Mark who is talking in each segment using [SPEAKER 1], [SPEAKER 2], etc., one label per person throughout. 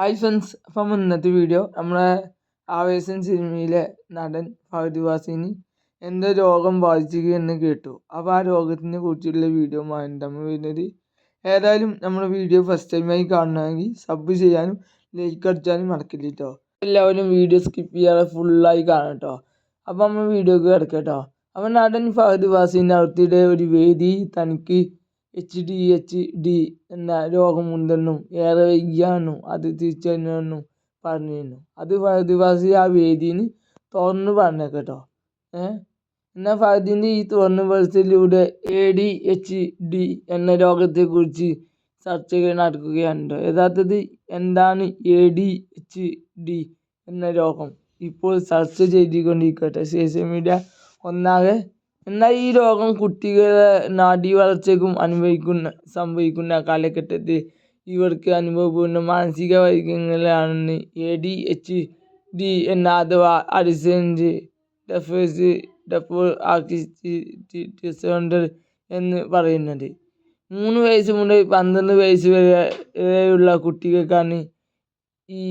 [SPEAKER 1] Hi friends അപ്പം ഇന്നത്തെ video നമ്മളെ ആവേശം സിനിമയിലെ നടൻ ഫഹദ് വാസിനി എന്തോ രോഗം ബാധിച്ചിരിക്കുകയെന്ന് കേട്ടു. അപ്പോൾ ആ രോഗത്തിനെ കുറിച്ചുള്ള വീഡിയോ നമ്മൾ വരുന്നത്? ഏതായാലും നമ്മുടെ വീഡിയോ ഫസ്റ്റ് ടൈമായി കാണണമെങ്കിൽ സബ് ചെയ്യാനും ലൈക്ക് അടിച്ചാലും മറക്കില്ല കേട്ടോ എല്ലാവരും വീഡിയോ സ്കിപ്പ് ചെയ്യാതെ ഫുള്ളായി കാണാം കേട്ടോ അപ്പോൾ നമ്മൾ വീഡിയോക്ക് കിടക്കാം കേട്ടോ അപ്പോൾ നടൻ ഫഹദ് വാസിന്റെ അടുത്തിടെ ഒരു വേദി തനിക്ക് എച്ച് ഡി എച്ച് ഡി എന്ന രോഗമുണ്ടെന്നും ഏറെ വൈകിയാണെന്നും അത് തിരിച്ചറിഞ്ഞെന്നും പറഞ്ഞിരുന്നു. അത് ഫഹദ് ആ വേദിയിൽ തുറന്ന് പറഞ്ഞേക്കാം കേട്ടോ. ഏഹ് എന്നാൽ ഫഹദിന്റെ ഈ തുറന്ന് പറച്ചിലൂടെ എ ഡി എച്ച് ഡി എന്ന രോഗത്തെക്കുറിച്ച് ചർച്ചകൾ നടക്കുകയാണ് യഥാർത്ഥത്തിൽ എന്താണ് എ ഡി എച്ച് ഡി എന്ന രോഗം? ഇപ്പോൾ ചർച്ച ചെയ്തുകൊണ്ടിരിക്കട്ടെ. സോഷ്യൽ മീഡിയ ഒന്നാകെ എന്നാൽ ഈ രോഗം കുട്ടികളെ നാഡീവളർച്ചയ്ക്കും അനുഭവിക്കുന്ന സംഭവിക്കുന്ന കാലഘട്ടത്തിൽ ഇവർക്ക് അനുഭവപ്പെടുന്ന മാനസിക വൈകല്യങ്ങളാണ്. എ ഡി എച്ച് ഡി എന്ന അഥവാ അഡിസന്റ് ഡെഫേഴ്സ് ഡെഫോ ഡിസോർഡർ എന്ന് പറയുന്നത്. മൂന്ന് വയസ്സ് മുതൽ പന്ത്രണ്ട് വയസ്സ് വരെയുള്ള കുട്ടികൾക്കാണ് ഈ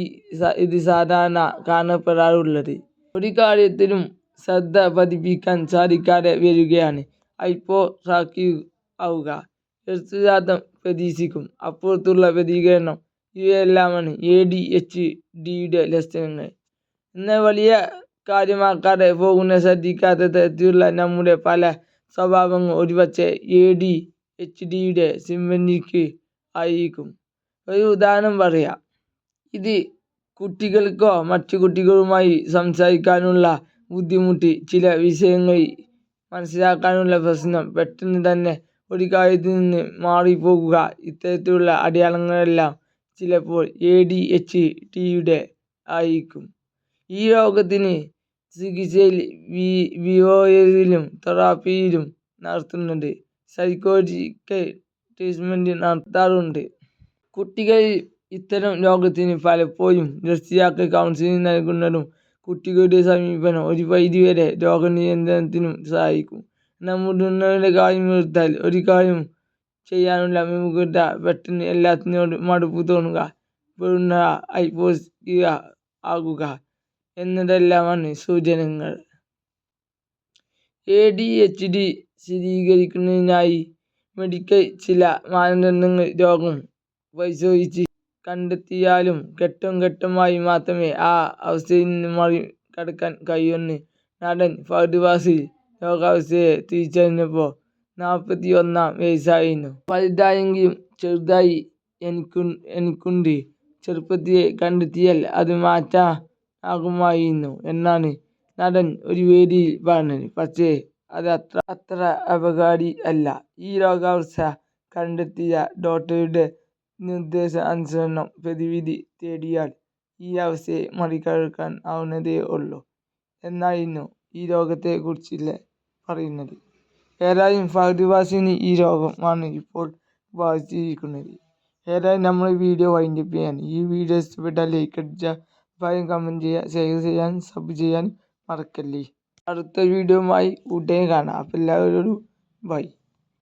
[SPEAKER 1] ഇത് സാധാരണ കാണപ്പെടാറുള്ളത്. ഒരു കാര്യത്തിലും ശ്രദ്ധ പതിപ്പിക്കാൻ സാധിക്കാതെ വരികയാണ് അപ്പോൾ ട്രാക്കിംഗ് ആവുക എഴുത്തുജാതം പ്രതീക്ഷിക്കും അപ്പുറത്തുള്ള പ്രതികരണം ഇവയെല്ലാമാണ് എ ഡി എച്ച് ഡിയുടെ ലക്ഷണങ്ങൾ എന്നാൽ വലിയ കാര്യമാക്കാതെ പോകുന്ന ശ്രദ്ധിക്കാത്ത തരത്തിലുള്ള നമ്മുടെ പല സ്വഭാവങ്ങൾ ഒരുപക്ഷെ എ ഡി എച്ച് ഡിയുടെ സിംബന്ധിക്ക് ആയിരിക്കും ഒരു ഉദാഹരണം പറയാം ഇത് കുട്ടികൾക്കോ മറ്റു കുട്ടികളുമായി സംസാരിക്കാനുള്ള ബുദ്ധിമുട്ട്. ചില വിഷയങ്ങൾ മനസ്സിലാക്കാനുള്ള പ്രശ്നം പെട്ടെന്ന് തന്നെ ഒരു കാര്യത്തിൽ നിന്ന് മാറിപ്പോകുക. ഇത്തരത്തിലുള്ള അടയാളങ്ങളെല്ലാം ചിലപ്പോൾ എ ഡി എച്ച് ഡിയുടെ ആയിരിക്കും. ഈ രോഗത്തിന് ചികിത്സയിൽ വിയോയിലും തെറാപ്പിയിലും നടത്തുന്നുണ്ട്. സൈക്കോളജിക്കൽ ട്രീറ്റ്മെന്റ് നടത്താറുണ്ട്. കുട്ടികൾ ഇത്തരം രോഗത്തിന് പലപ്പോഴും രക്ഷിതാക്കൾ കൗൺസിലിംഗ് നൽകുന്നതും കുട്ടികളുടെ സമീപനം ഒരു പരിധിവരെ രോഗനിയന്ത്രണത്തിനും സഹായിക്കും. എന്നാൽ മുതിർന്നവരുടെ കാര്യം എടുത്താൽ ഒരു കാര്യം ചെയ്യാനുള്ള വിമുഖത പെട്ടെന്ന് എല്ലാത്തിനോടും മടുപ്പ് തോന്നുക പെടുന്ന ആകുക എന്നതെല്ലാമാണ് സൂചനകൾ. എ ഡി എച്ച് ഡി സ്ഥിരീകരിക്കുന്നതിനായി മെഡിക്കൽ ചില മാനദണ്ഡങ്ങൾ രോഗം പരിശോധിച്ച് കണ്ടെത്തിയാലും ഘട്ടം ഘട്ടമായി മാത്രമേ ആ അവസ്ഥയിൽ നിന്ന് മറി കടക്കാൻ കഴിയൂവെന്ന് നടൻ ഫഹദ് ഫാസിൽ ലോകാവസ്ഥയെ തിരിച്ചറിഞ്ഞപ്പോൾ നാൽപ്പത്തി ഒന്നാം വയസ്സായിരുന്നു. വലുതായെങ്കിലും ചെറുതായി എനിക്കു എനിക്കുണ്ട്. ചെറുപ്പത്തിലെ കണ്ടെത്തിയാൽ അത് മാറ്റാനാകുമായിരുന്നു എന്നാണ് നടൻ ഒരു വേദിയിൽ പറഞ്ഞത്. പക്ഷേ അത് അത്ര അത്ര അപകാരി അല്ല. ഈ രോഗാവസ്ഥ കണ്ടെത്തിയ ഡോക്ടറുടെ നിർദ്ദേശാനുസരണം പ്രതിവിധി തേടിയാൽ ഈ അവസ്ഥയെ മറികടക്കാൻ ആവുന്നതേ ഉള്ളൂ എന്നായിരുന്നു ഈ രോഗത്തെക്കുറിച്ചുള്ള പറയുന്നത്. ഏതായാലും ഭാരതവാസിന് ഈ രോഗമാണ് ഇപ്പോൾ ബാധിച്ചിരിക്കുന്നത്. ഏതായാലും നമ്മൾ വീഡിയോ വൈൻഡപ്പ് ചെയ്യാൻ ഈ വീഡിയോ ഇഷ്ടപ്പെട്ടാൽ ലൈക്ക് അടിച്ചാൽ അഭിപ്രായം കമന്റ് ചെയ്യുക ഷെയർ ചെയ്യാൻ സബ് ചെയ്യാൻ മറക്കല്ലേ. അടുത്ത വീഡിയോയുമായി ഉടനെ കാണാം. അപ്പോൾ എല്ലാവരോടും ബൈ